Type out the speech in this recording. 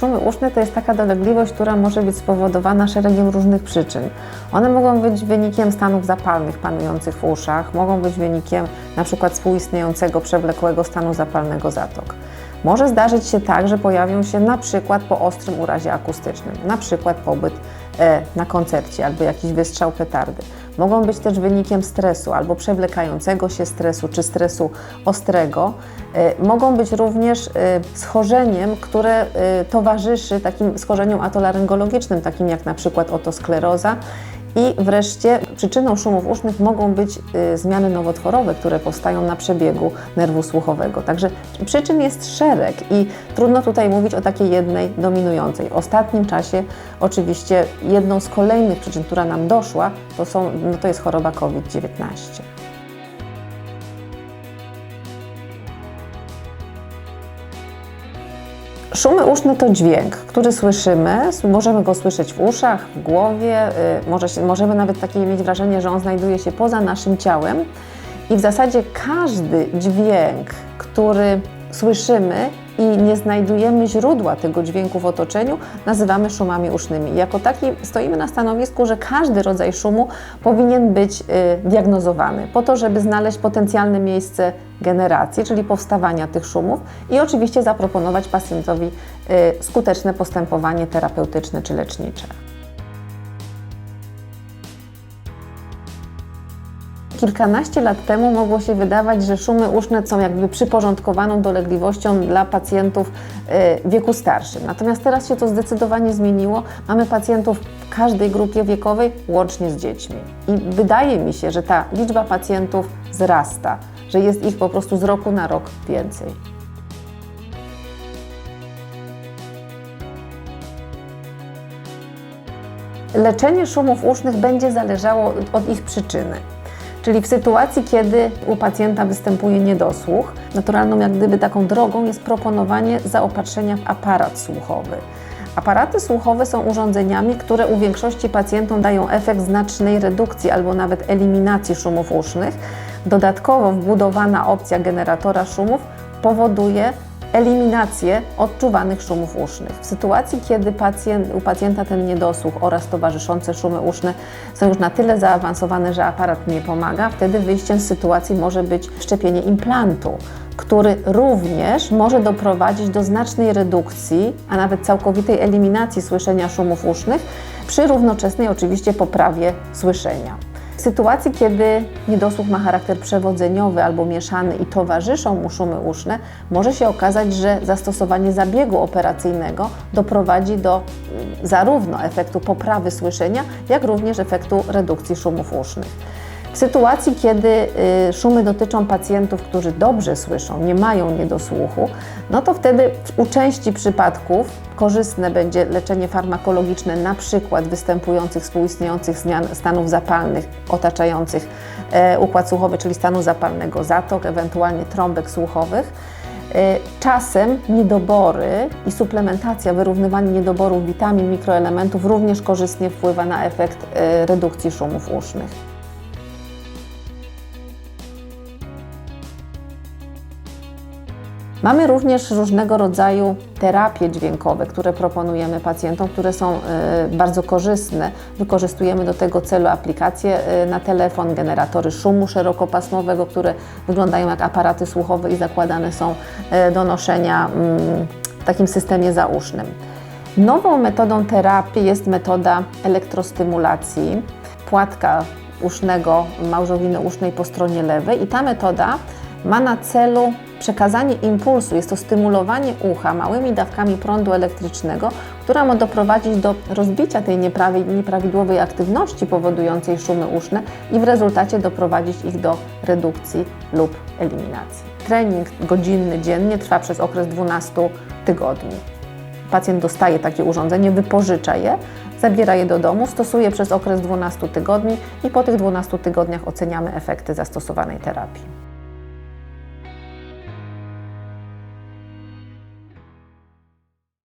Szumy uszne to jest taka dolegliwość, która może być spowodowana szeregiem różnych przyczyn. One mogą być wynikiem stanów zapalnych panujących w uszach, mogą być wynikiem przykład współistniejącego przewlekłego stanu zapalnego zatok. Może zdarzyć się tak, że pojawią się na przykład po ostrym urazie akustycznym, na przykład pobyt e, na koncercie albo jakiś wystrzał petardy. Mogą być też wynikiem stresu albo przewlekającego się stresu czy stresu ostrego. E, mogą być również e, schorzeniem, które e, towarzyszy takim schorzeniom atolaryngologicznym, takim jak na przykład otoskleroza. I wreszcie przyczyną szumów usznych mogą być y, zmiany nowotworowe, które powstają na przebiegu nerwu słuchowego. Także przyczyn jest szereg i trudno tutaj mówić o takiej jednej dominującej. W ostatnim czasie oczywiście jedną z kolejnych przyczyn, która nam doszła, to, są, no to jest choroba COVID-19. Szumy uszne to dźwięk, który słyszymy. Możemy go słyszeć w uszach, w głowie. y, Może się, możemy nawet takie mieć wrażenie, że on znajduje się poza naszym ciałem. I w zasadzie każdy dźwięk, który słyszymy i nie znajdujemy źródła tego dźwięku w otoczeniu, nazywamy szumami usznymi. Jako taki stoimy na stanowisku, że każdy rodzaj szumu powinien być y, diagnozowany, po to, żeby znaleźć potencjalne miejsce generacji, czyli powstawania tych szumów i oczywiście zaproponować pacjentowi y, skuteczne postępowanie terapeutyczne czy lecznicze. Kilkanaście lat temu mogło się wydawać, że szumy uszne są jakby przyporządkowaną dolegliwością dla pacjentów y, wieku starszym. Natomiast teraz się to zdecydowanie zmieniło. Mamy pacjentów w każdej grupie wiekowej, łącznie z dziećmi. I wydaje mi się, że ta liczba pacjentów wzrasta, że jest ich po prostu z roku na rok więcej. Leczenie szumów usznych będzie zależało od ich przyczyny. Czyli w sytuacji, kiedy u pacjenta występuje niedosłuch, naturalną jak gdyby taką drogą jest proponowanie zaopatrzenia w aparat słuchowy. Aparaty słuchowe są urządzeniami, które u większości pacjentów dają efekt znacznej redukcji albo nawet eliminacji szumów usznych. Dodatkowo wbudowana opcja generatora szumów powoduje eliminację odczuwanych szumów usznych. W sytuacji, kiedy pacjent, u pacjenta ten niedosłuch oraz towarzyszące szumy uszne są już na tyle zaawansowane, że aparat nie pomaga, wtedy wyjściem z sytuacji może być wszczepienie implantu, który również może doprowadzić do znacznej redukcji, a nawet całkowitej eliminacji słyszenia szumów usznych, przy równoczesnej oczywiście poprawie słyszenia. W sytuacji, kiedy niedosłuch ma charakter przewodzeniowy albo mieszany i towarzyszą mu szumy uszne, może się okazać, że zastosowanie zabiegu operacyjnego doprowadzi do mm, zarówno efektu poprawy słyszenia, jak również efektu redukcji szumów usznych. W sytuacji, kiedy y, szumy dotyczą pacjentów, którzy dobrze słyszą, nie mają niedosłuchu, no to wtedy u części przypadków korzystne będzie leczenie farmakologiczne, na przykład występujących współistniejących zmian stanów zapalnych otaczających e, układ słuchowy, czyli stanu zapalnego zatok, ewentualnie trąbek słuchowych. E, Czasem niedobory i suplementacja, wyrównywanie niedoborów witamin, mikroelementów również korzystnie wpływa na efekt e, redukcji szumów usznych. Mamy również różnego rodzaju terapie dźwiękowe, które proponujemy pacjentom, które są e, bardzo korzystne. Wykorzystujemy do tego celu aplikacje e, na telefon, generatory szumu szerokopasmowego, które wyglądają jak aparaty słuchowe i zakładane są e, do noszenia mm, w takim systemie zausznym. Nową metodą terapii jest metoda elektrostymulacji płatka usznego, małżowiny usznej po stronie lewej i ta metoda ma na celu przekazanie impulsu, jest to stymulowanie ucha małymi dawkami prądu elektrycznego, która ma doprowadzić do rozbicia tej nieprawi- nieprawidłowej aktywności powodującej szumy uszne i w rezultacie doprowadzić ich do redukcji lub eliminacji. Trening godzinny dziennie trwa przez okres 12 tygodni. Pacjent dostaje takie urządzenie, wypożycza je, zabiera je do domu, stosuje przez okres 12 tygodni i po tych 12 tygodniach oceniamy efekty zastosowanej terapii.